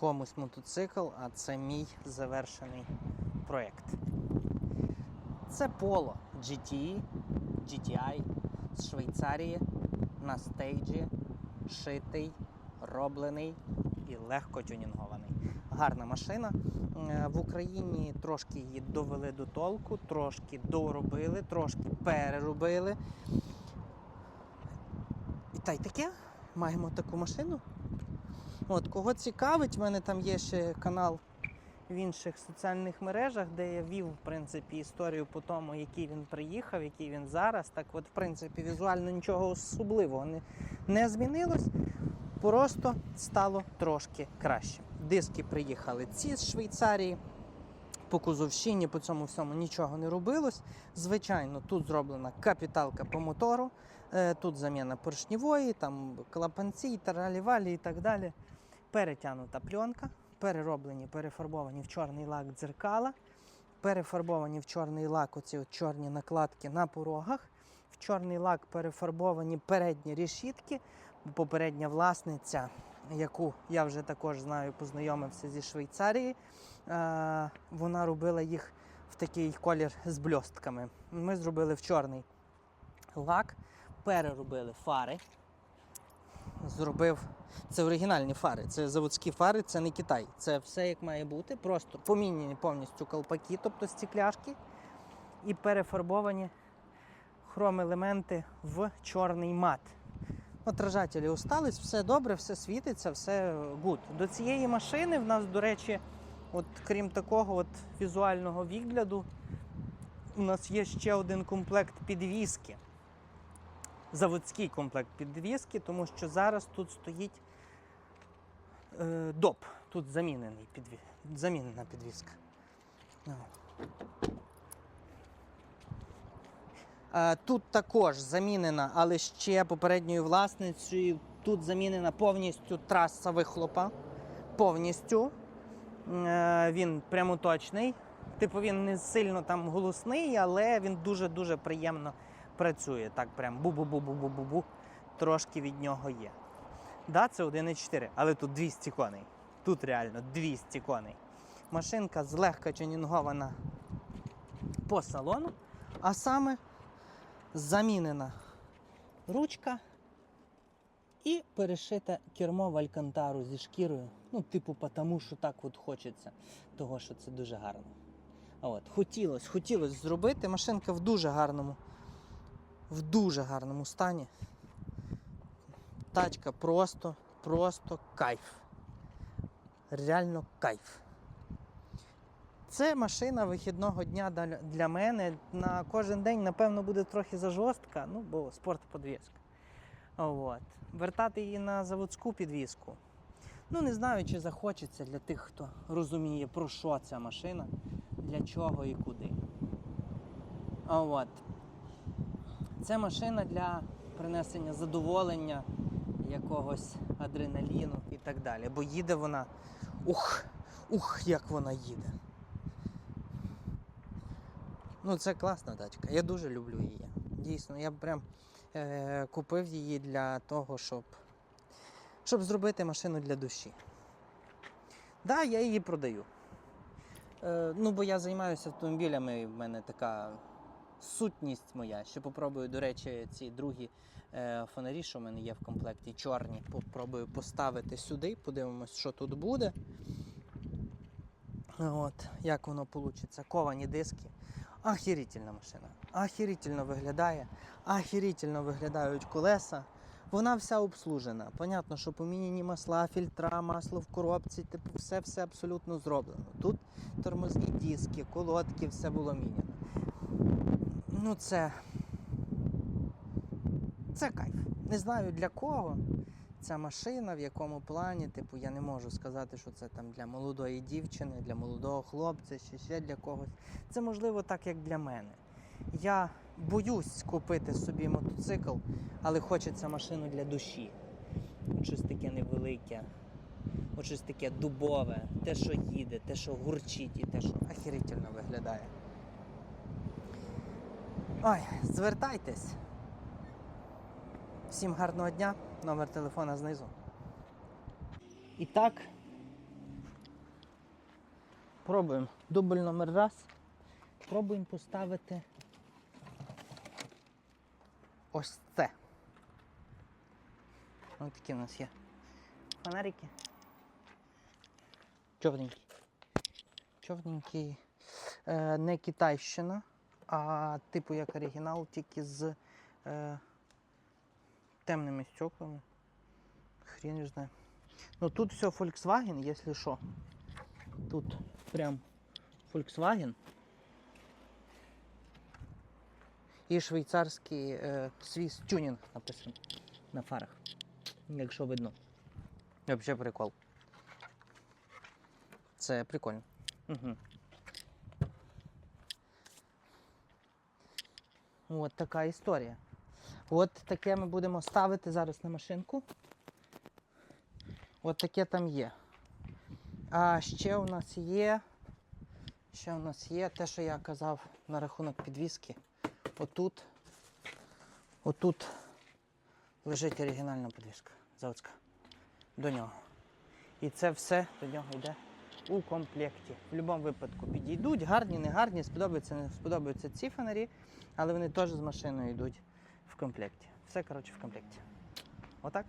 комусь мотоцикл, а це мій завершений проєкт. Це Polo GTE, GTI з Швейцарії на стейджі, шитий, роблений і легко тюнінгований. Гарна машина. Е, В Україні трошки її довели до толку, трошки доробили, трошки переробили. І та й таке. Маємо таку машину. От, кого цікавить, в мене там є ще канал в інших соціальних мережах, де я вів, в принципі, історію по тому, який він приїхав, який він зараз. Так от, в принципі, візуально нічого особливого не, не змінилось. Просто стало трошки краще. Диски приїхали ці з Швейцарії. По кузовщині, по цьому всьому нічого не робилось. Звичайно, тут зроблена капіталка по мотору, е, тут заміна поршневої, там клапанці, таралі-валі і так далі. Перетягнута пленка, перероблені, перефарбовані в чорний лак дзеркала, перефарбовані в чорний лак оці от чорні накладки на порогах. В чорний лак перефарбовані передні решітки. Попередня власниця, яку я вже також знаю, познайомився зі Швейцарії. е, Вона робила їх в такий колір з бльостками. Ми зробили в чорний лак, переробили фари. Зробив це оригінальні фари, це заводські фари, це не Китай. Це все як має бути. Просто поміняні повністю колпаки, тобто стекляшки, і перефарбовані хром-елементи в чорний мат. Отражателі остались, все добре, все світиться, все гуд. До цієї машини в нас, до речі, от крім такого от візуального відгляду, у нас є ще один комплект підвіски. Заводський комплект підвіски, тому що зараз тут стоїть е, доп. Тут замінений підві... замінена підвіска. Ну. Е, Тут також замінена, але ще попередньою власницею. Тут замінена повністю траса вихлопа. Повністю. Е, Він прямоточний. Типу він не сильно там голосний, але він дуже-дуже приємно працює. Так, прям бу-бу-бу-бу-бу-бу-бу. Трошки від нього є. Да, це 1,4, але тут 200 коней. Тут реально 200 коней. Машинка злегка тюнінгована по салону, а саме замінена ручка і перешите кермо в алькантару зі шкірою. Ну, типу, тому що так от хочеться, того що це дуже гарно. От, хотілося, хотілося зробити. Машинка в дуже гарному, в дуже гарному стані. Тачка просто, просто кайф. Реально кайф. Це машина вихідного дня для- мене. На кожен день, напевно, буде трохи зажорстка, ну, бо спорт подвізка. От. Вертати її на заводську підвізку. Ну, не знаю, чи захочеться для тих, хто розуміє, про що ця машина, для чого і куди. От. Це машина для принесення задоволення, якогось адреналіну і так далі. Бо їде вона. Ух, ух, як вона їде. Ну, це класна тачка. Я дуже люблю її. Дійсно, я прям е, купив її для того, щоб, щоб зробити машину для душі. Да, я її продаю. Е, ну, бо я займаюся автомобілями, і в мене така сутність моя. Ще попробую, до речі, ці другі е, фонарі, що в мене є в комплекті, чорні. Попробую поставити сюди, подивимось, що тут буде. От, як воно вийде. Ковані диски. Ахірительна машина. Ахірительно виглядає. Ахірительно виглядають колеса. Вона вся обслужена. Понятно, що поміняні масла, фільтра, масло в коробці, типу, все все абсолютно зроблено. Тут тормозні диски, колодки, все було міняно. Ну, це. Це кайф. Не знаю для кого ця машина, в якому плані, типу, я не можу сказати, що це там для молодої дівчини, для молодого хлопця, чи ще для когось. Це можливо так, як для мене. Я боюсь купити собі мотоцикл, але хочеться машину для душі. Щось таке невелике, от щось таке дубове, те, що їде, те, що гурчить, і те, що ахірительно виглядає. Ой, звертайтесь. Всім гарного дня, номер телефона знизу. І так, пробуємо. Дубль номер раз. Пробуємо поставити ось це. Ось такі у нас є фонарики. Чорненький. Чорненький. Е, не Китайщина, а типу як оригінал, тільки з е, темними стеклами. Хрен не знаю. Ну тут все Volkswagen, если що. Тут прям Volkswagen. І швейцарський е, свіс тюнінг написано на фарах. Якщо видно. Взагалі прикол. Це прикольно. Угу. От така історія. От таке ми будемо ставити зараз на машинку. От таке там є. А ще у нас є. Ще у нас є те, що я казав на рахунок підвіски. Отут. Отут лежить оригінальна підвіска заводська. До нього. І це все до нього йде у комплекті. В будь-якому випадку підійдуть, гарні, не гарні, сподобаються, не сподобаються ці фонарі, але вони теж з машиною йдуть в комплекті. Все, коротше, в комплекті. Отак.